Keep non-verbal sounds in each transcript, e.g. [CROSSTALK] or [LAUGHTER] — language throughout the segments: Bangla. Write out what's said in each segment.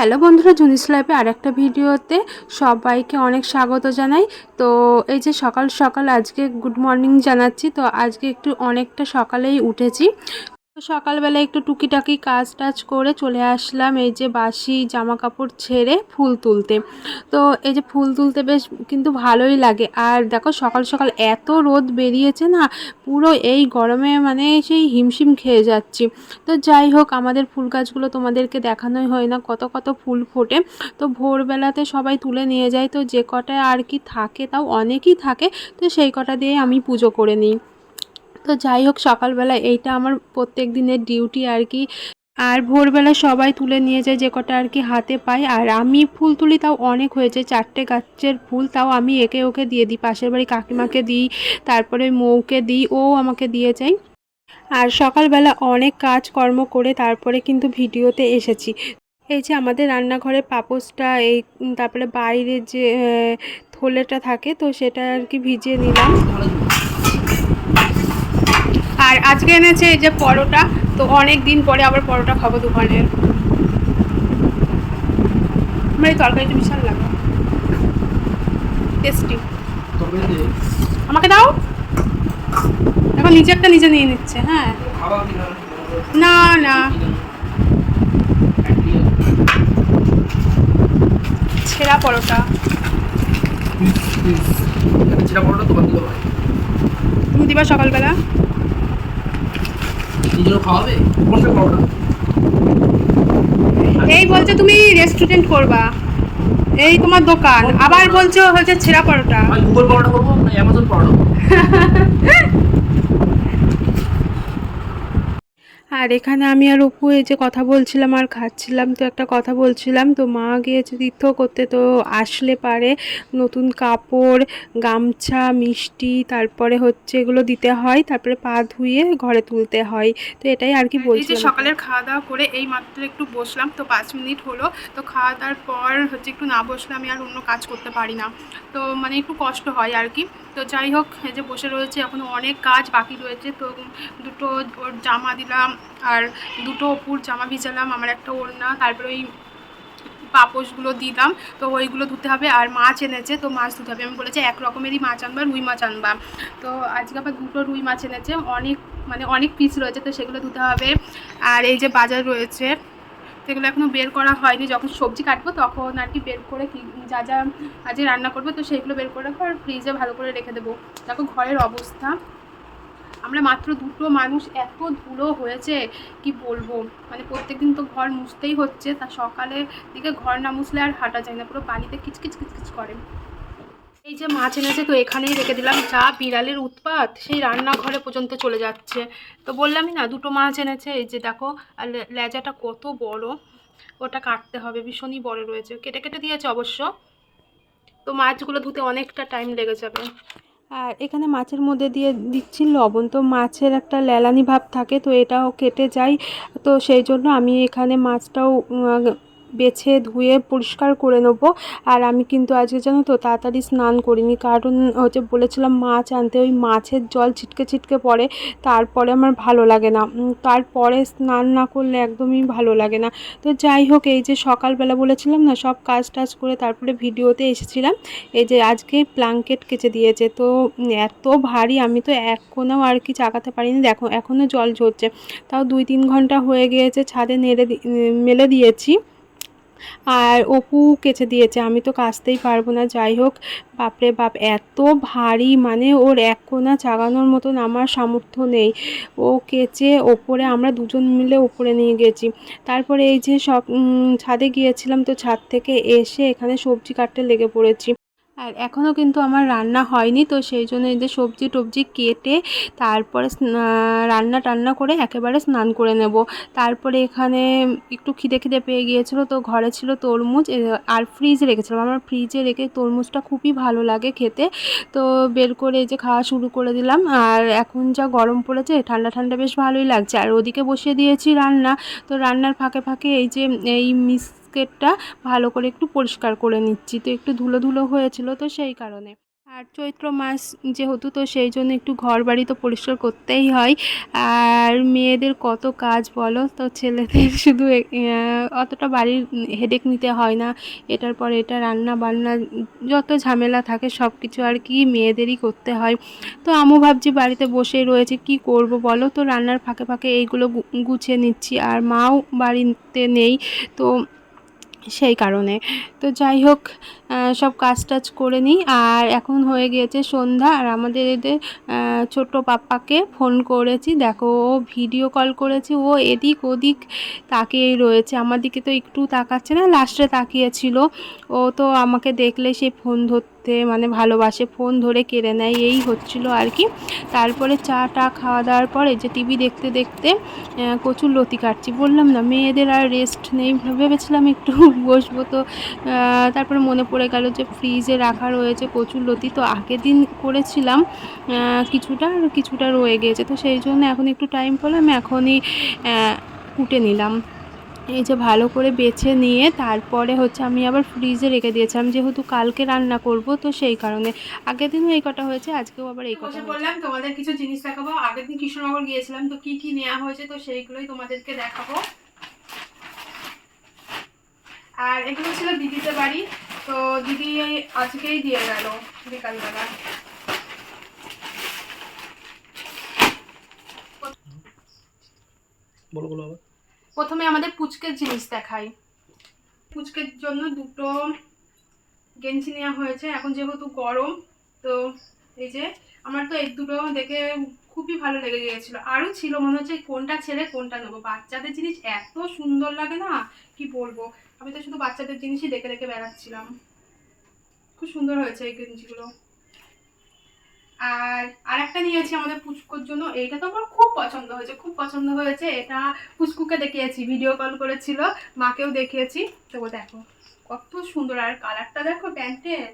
হ্যালো বন্ধুরা, জুনিস লাইফে আর একটা ভিডিওতে সবাইকে অনেক স্বাগত জানাই। তো এই যে সকাল সকাল আজকে গুড মর্নিং জানাচ্ছি, তো আজকে একটু অনেকটা সকালেই উঠেছি। সকালবেলা একটু টুকিটাকি কাজ টাজ করে চলে আসলাম এই যে বাসি জামা কাপড় ছেড়ে ফুল তুলতে। তো এই যে ফুল তুলতে বেশ কিন্তু ভালোই লাগে। আর দেখো সকাল সকাল এত রোদ বেরিয়েছে না, পুরো এই গরমে মানে সেই হিমশিম খেয়ে যাচ্ছি। তো যাই হোক, আমাদের ফুল গাছগুলো তোমাদেরকে দেখানোই হয় না, কত কত ফুল ফোটে। তো ভোরবেলাতে সবাই তুলে নিয়ে যায়, তো যে কটা আর কি থাকে তাও অনেকই থাকে, তো সেই কটা দিয়ে আমি পুজো করে নিই। তো যাই হোক সকালবেলা এইটা আমার প্রত্যেক দিনের ডিউটি আর কি। আর ভোরবেলা সবাই তুলে নিয়ে যায় যে কটা আর কি হাতে পাই আর আমি ফুল তুলি তাও অনেক হয়েছে, চারটে গাছের ফুল তাও আমি একে ওকে দিয়ে দিই। পাশের বাড়ি কাকিমাকে দিই, তারপরে মৌকে দিই, ও আমাকে দিয়ে যায়। আর সকালবেলা অনেক কাজকর্ম করে তারপরে কিন্তু ভিডিওতে এসেছি। এই যে আমাদের রান্নাঘরে পাপোসটা, এই তারপরে বাইরে যে থলেটা থাকে, তো সেটা আর কি ভিজিয়ে নিলাম। আর আজকে এনেছে এই যে পরোটা তো অনেক দিন পরে আবার পরোটা খাব দোকানের। আমার এই তরকারিটা বিশাল লাগে। টেস্টি আমাকে দাও। এখন নিজে একটা নিজে নিয়ে নিচ্ছে হ্যাঁ। না না। ছেঁড়া পরোটা। দিতে হয়। তুমি দিবা সকালবেলা। নিজেরও খাওয়াবে বড়টা এই বলছে তুমি রেস্টুরেন্ট করবা। এই তোমার দোকান। আবার বলছো হচ্ছে ছেঁড়া পরোটা। গুগল পরোটা করব না অ্যামাজন পরোটা [LAUGHS] করব আর এখানে আমি আর উপু এই যে কথা বলছিলাম আর খাচ্ছিলাম তো একটা কথা বলছিলাম তো মা গিয়েছে তীর্থ করতে তো আসলে পারে। নতুন কাপড় গামছা মিষ্টি তারপরে হচ্ছে এগুলো দিতে হয় তারপরে পা ধুয়ে ঘরে তুলতে হয়। তো এটাই আর কি বলছি সকালের খাওয়া দাওয়া করে এই মাত্র একটু বসলাম তো পাঁচ মিনিট হলো তো খাওয়া দাওয়ার পর হচ্ছে একটু না বসলে আমি আর অন্য কাজ করতে পারি না। তো মানে একটু কষ্ট হয় আর কি। তো যাই হোক এই যে বসে রয়েছে এখনও অনেক কাজ বাকি রয়েছে তো দুটো ওর জামা দিলাম আর দুটো অপুর জামা ভিজালাম, আমার একটা ওড়না, তারপরে ওই পাপোশগুলো দিলাম। তো ওইগুলো ধুতে হবে আর মাছ এনেছে, তো মাছ ধুতে হবে। আমি বলেছি, এক রকমেরই মাছ আনবা, রুই মাছ আনবা। তো আজকে আবার দুটো রুই মাছ এনেছে, অনেক মানে অনেক পিস রয়েছে, তো সেগুলো ধুতে হবে। আর এই যে বাজার রয়েছে, সেগুলো এখনও বের করা হয়নি। যখন সবজি কাটবো তখন আর কি বের করে কি, যা যা আজকে রান্না করব, তো সেইগুলো বের করে ফ্রিজে ভালো করে রেখে দেবো। দেখো ঘরের অবস্থা। আমরা মাত্র দুটো মানুষ, এত ধুলো হয়েছে, কি বলব? মানে প্রত্যেকদিন তো ঘর মুছতেই হচ্ছে, তা সকালে দিকে ঘর না মুছলে আর হাঁটা যায় না, পুরো পানিতে কিচকিচ কিচকিচ করে। এই যে মাছ এনেছে, তো এখানেই রেখে দিলাম যা বিড়ালের উৎপাত, সেই রান্নাঘরে পর্যন্ত চলে যাচ্ছে। তো বললামই না, দুটো মাছ এনেছে, এই যে দেখো, আর লেজাটা কত বড়, ওটা কাটতে হবে, ভীষণই বড় রয়েছে। কেটে কেটে দিয়েছে অবশ্য, তো মাছগুলো ধুতে অনেকটা টাইম লেগে যাবে। আর এখানে মাছের মধ্যে দিয়ে দিচ্ছি লবণ। তো মাছের একটা লেলানি ভাব থাকে, তো এটাও কেটে যায়। তো সেই জন্য আমি এখানে মাছটাও বেছে ধুয়ে পরিষ্কার করে নেব। আর আমি কিন্তু আজকে জানো তো তাড়াতাড়ি স্নান করিনি, কারণ হচ্ছে বলেছিলাম মাছ আনতে, ওই মাছের জল ছিটকে ছিটকে পড়ে, তারপরে আমার ভালো লাগে না। তারপরে স্নান না করলে একদমই ভালো লাগে না। তো যাই হোক, এই যে সকালবেলা বলেছিলাম না, সব কাজ টাজ করে তারপরে ভিডিওতে এসেছিলাম, এই যে আজকে প্লাঙ্কেট কেচে দিয়েছে। তো এত ভারী, আমি তো এক আর কি চাকাতে পারিনি। দেখো এখনও জল ঝরছে। তাও দুই তিন ঘণ্টা হয়ে গিয়েছে, ছাদে নেড়ে মেলে দিয়েছি। আর অপু কেচে দিয়েছে। আমি তো কাচতেই পারব না। যাই হোক, বাপরে বাপ, এত ভারী মানে ওর এক কোনা চাগানোর মতন আমার সামর্থ্য নেই। ও কেচে ওপরে, আমরা দুজন মিলে ওপরে নিয়ে গেছি। তারপরে এই যে সব ছাদে গিয়েছিলাম, তো ছাদ থেকে এসে এখানে সবজি কাটতে লেগে পড়েছি। আর এখনও কিন্তু আমার রান্না হয়নি, তো সেই জন্য এই যে সবজি টবজি কেটে তারপরে রান্না টান্না করে একেবারে স্নান করে নেব। তারপরে এখানে একটু খিদে খিদে পেয়ে গিয়েছিল, তো ঘরে ছিল তরমুজ আর ফ্রিজে রেখেছিলাম। আমার ফ্রিজে রেখে তরমুজটা খুবই ভালো লাগে খেতে। তো বের করে এই যে খাওয়া শুরু করে দিলাম। আর এখন যা গরম পড়েছে, ঠান্ডা ঠান্ডা বেশ ভালোই লাগছে। আর ওদিকে বসিয়ে দিয়েছি রান্না। তো রান্নার ফাঁকে ফাঁকে এই যে, এই মিসকেটটা ভালো করে একটু পরিষ্কার করে নিচ্ছি। তো একটু ধুলো ধুলো হয়েছিল তো সেই কারণে। আর চৈত্র মাস যেহেতু তো সেই জন্য একটু ঘর বাড়ি তো পরিষ্কার করতেই হয়। আর মেয়েদের কত কাজ বলো? তো ছেলেদের [LAUGHS] শুধু অতটা বাড়ির হেডেক নিতে হয় না। এটার পর এটা রান্না বান্না যত ঝামেলা থাকে সব কিছু আর কি মেয়েদেরই করতে হয়। তো আমু ভাবছি বাড়িতে বসেই রয়েছে, কি করব বলো? তো রান্নার ফাঁকে ফাঁকে এইগুলো গুছিয়ে নিচ্ছি। আর মাও বাড়িতে নেই। তো সেই কারণে। তো যাই হোক সব কাজ টাজ করে নিই। আর এখন হয়ে গিয়েছে সন্ধ্যা, আর আমাদের এদের ছোট পাপ্পাকে ফোন করেছি। দেখো, ও ভিডিও কল করেছি, ও এদিক ওদিক তাকিয়েই রয়েছে। আমার দিকে তো একটু তাকাচ্ছে না, লাস্টে তাকিয়েছিল। ও তো আমাকে দেখলে সে ফোন ধরতে মানে ভালোবাসে, ফোন ধরে কেড়ে নেয়, এই হচ্ছিল আর কি। তারপরে চা টা খাওয়া দাওয়ার পরে যে টিভি দেখতে দেখতে কচুর লতি কাটছি। বললাম, না, মেয়েদের আর রেস্ট নেই। ভেবেছিলাম একটু [LAUGHS] বসবো তো তারপরে মনে পড়ে গেল যে ফ্রিজে রাখা রয়েছে কচুর লতি। তো আগের দিন করেছিলাম কিছুটা কিছুটা রয়ে গিয়েছে তো সেই জন্য এখন একটু টাইম পেলাম, এখনই কুটে নিলাম। এই যে ভালো করে বেছে নিয়ে তারপরে হচ্ছে আমি আবার ফ্রিজে রেখে দিয়েছিলাম যেহেতু কালকে রান্না করব তো সেই কারণে। আগের দিনও এই কটা হয়েছে আজকেও আবার এই কথা বললাম তোমাদের কিছু জিনিস দেখাবো। আগের দিন কৃষ্ণনগর গিয়েছিলাম তো কি কি নেওয়া হয়েছে তো সেইগুলোই তোমাদেরকে দেখাবো। আর এগুলো ছিল দিদিতে বাড়ি তো দিদি এই আজকেই দিয়ে গেল বিকালবেলা। বলো বলো আবার। প্রথমে আমাদের পুচকের জিনিস দেখাই। পুচকের জন্য দুটো গেঞ্জি নেওয়া হয়েছে। এখন যেহেতু গরম, তো এই যে আমার তো এই দুটো দেখে খুবই ভালো লেগে গিয়েছিল। আরও ছিল মনে হচ্ছে কোনটা ছেড়ে কোনটা নেব। বাচ্চাদের জিনিস এত সুন্দর লাগে না? কি বলব? আমি তো শুধু বাচ্চাদের জিনিসই দেখে দেখে বেড়াচ্ছিলাম। খুব সুন্দর হয়েছে এই গেঞ্জিগুলো। আর আরেকটা নিয়েছি আমাদের পুচকুর জন্য। এইটা তো আমার খুব পছন্দ হয়েছে, খুব পছন্দ হয়েছে। এটা পুচকুকে দেখিয়েছি ভিডিও কল করেছিল, মাকেও দেখিয়েছি। তো দেখো, কত সুন্দর। আর কালারটা দেখো, প্যান্টের।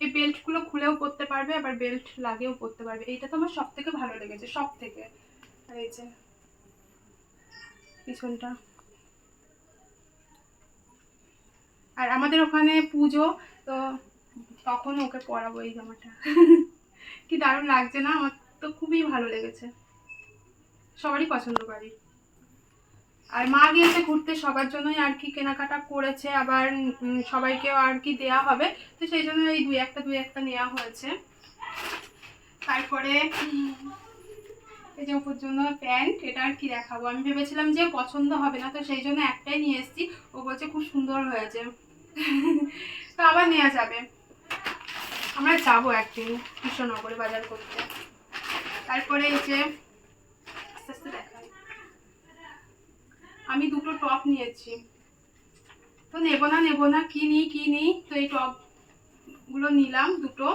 এই বেল্টগুলো খুলেও পরতে পারবে, আবার বেল্ট লাগেও পরতে পারবে। এইটা তো আমার সব থেকে ভালো লেগেছে সব থেকে আর এই যে, পিছনটা। আর আমাদের ওখানে পুজো, তো তখন ওকে পরাবো এই জামাটা। কি দারুণ লাগছে না? আমার তো খুবই ভালো লেগেছে। সবারই পছন্দ করি আর মা গিয়েছে ঘুরতে, সবার জন্যই আর কি কেনাকাটা করেছে। আবার সবাইকেও আর কি দেয়া হবে। তো সেই জন্য এই দুই একটা দুই একটা নেওয়া হয়েছে। তারপরে, এই যে ওপর জন্য প্যান্ট, এটা আর কি দেখাবো। আমি ভেবেছিলাম যে পছন্দ হবে না, তো সেই জন্য একটাই নিয়ে এসেছি। ও বলছে, খুব সুন্দর হয়েছে। তো আবার নেওয়া যাবে। আমরা যাব একদিন কৃষ্ণনগরে বাজার করতে। তারপরে এই যে আস্তে আস্তে দেখাই। আমি দুটো টপ নিয়েছি। তো নেব না নেব না কি নিই কি নিই? তো এই টপগুলো নিলাম দুটো।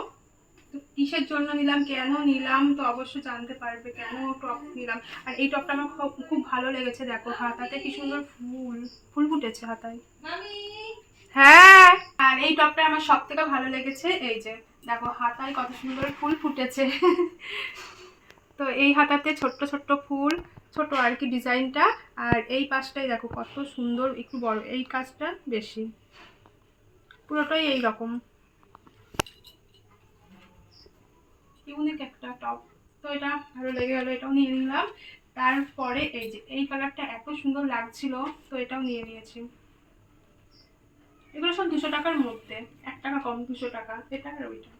তো কিসের জন্য নিলাম কেন নিলাম? তো অবশ্যই জানতে পারবে কেন টপ নিলাম। আর এই টপটা আমার খুব খুব ভালো লেগেছে দেখো হাতাতে কি সুন্দর ফুল ফুল ফুটেছে হাতায়। হ্যাঁ আর এই টপটা আমার সব থেকে ভালো লেগেছে এই যে দেখো, হাতায় কত সুন্দর ফুল ফুটেছে। তো এই হাতাতে ছোট্ট ছোট্ট ফুল, ছোট আর কি ডিজাইনটা। আর এই পাশটাই দেখো, কত সুন্দর, একটু বড়, এই কাজটা বেশি। পুরোটাই এই রকম। ইউনিক একটা টপ। তো এটা ভালো লেগে গেলো, এটাও নিয়ে নিলাম। তারপরে এই যে, এই কালারটা এত সুন্দর লাগছিল, তো এটাও নিয়ে নিয়েছি। এগুলো সব দুশো টাকার মধ্যে। এক টাকা কম, দুশো টাকা এটা আর ওইটা।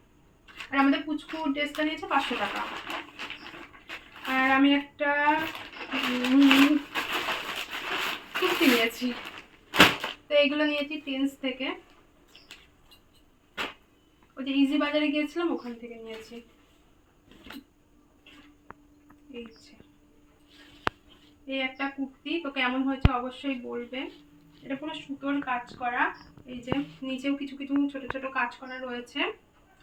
আর আমাদের পুচকু ড্রেসটা নিয়েছে পাঁচশো টাকা। আর আমি একটা কুর্তি নিয়েছি। তো এইগুলো নিয়েছি টেন্স থেকে। ওই যে ইজি বাজারে গিয়েছিলাম, ওখান থেকে নিয়েছি। এই একটা কুর্তি, তো কেমন হয়েছে অবশ্যই বলবে এটা পুরো সুতোর কাজ করা। এই যে নিচেও কিছু কিছু ছোট ছোট কাজ করা রয়েছে।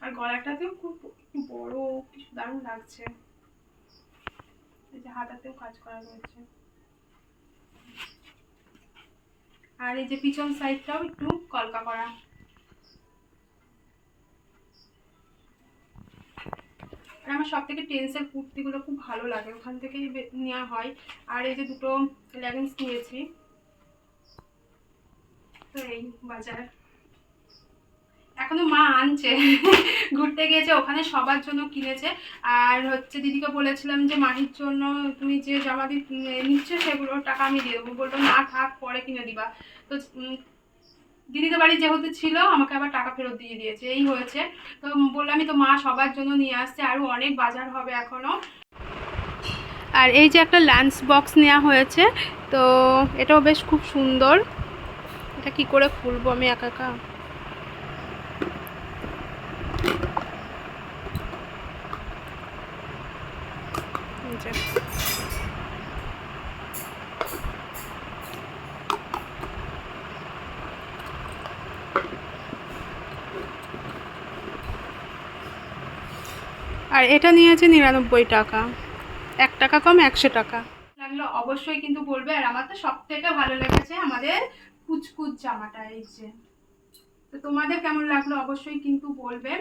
আর গলাটাতেও খুব বড়, কিছু দারুণ লাগছে। এই যে হাতাতেও কাজ করা রয়েছে। আর এই যে পিছন সাইডটাও একটু কলকা করা। আর আমার সব থেকে টেন্সের কুর্তিগুলো খুব ভালো লাগে। ওখান থেকেই নেওয়া হয়। আর এই যে দুটো লেগিংস নিয়েছি। বাজার। এখনও মা আনছে। ঘুরতে গিয়েছে, ওখানে সবার জন্য কিনেছে। আর হচ্ছে দিদিকে বলেছিলাম যে, মাহির জন্য তুমি যে জামা দি নিচ্ছ সেগুলোর টাকা আমি দিয়ে দেবো। বলল, না থাক, পরে কিনে দিবা। তো দিদিদের বাড়ি যেহেতু ছিল, আমাকে আবার টাকা ফেরত দিয়ে দিয়েছে। এই হয়েছে। তো বললামই তো মা সবার জন্য নিয়ে আসছে আরও অনেক বাজার হবে এখনও আর এই যে একটা লাঞ্চ বক্স নেওয়া হয়েছে, তো এটাও বেশ খুব সুন্দর। এটা কি করে খুলবো আমি একা একা? আর এটা নিয়েছে নিরানব্বই টাকা। এক টাকা কম একশো টাকা। লাগল অবশ্যই কিন্তু বলবে, আর আমার তো সব থেকে ভালো লেগেছে আমাদের কুচকুচ জামাটা, এই যে। তো তোমাদের কেমন লাগল অবশ্যই কিন্তু বলবে।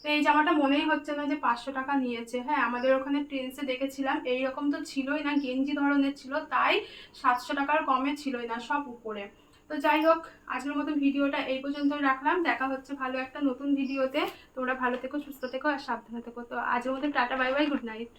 তো এই জামাটা মনেই হচ্ছে না যে পাঁচশো টাকা নিয়েছে। হ্যাঁ আমাদের ওখানে ট্রেন্সে দেখেছিলাম এই রকম তো ছিলই না, গেঞ্জি ধরনের ছিল, তাই সাতশো টাকার কমে ছিলই না সব উপরে। তো যাই হোক, আজকের মতো ভিডিওটা এই পর্যন্তই রাখলাম। দেখা হচ্ছে ভালো একটা নতুন ভিডিওতে। তোমরা ভালো থেকো, সুস্থ থেকো আর সাবধানে থেকো। তো আজকের মতো tata, bye bye good night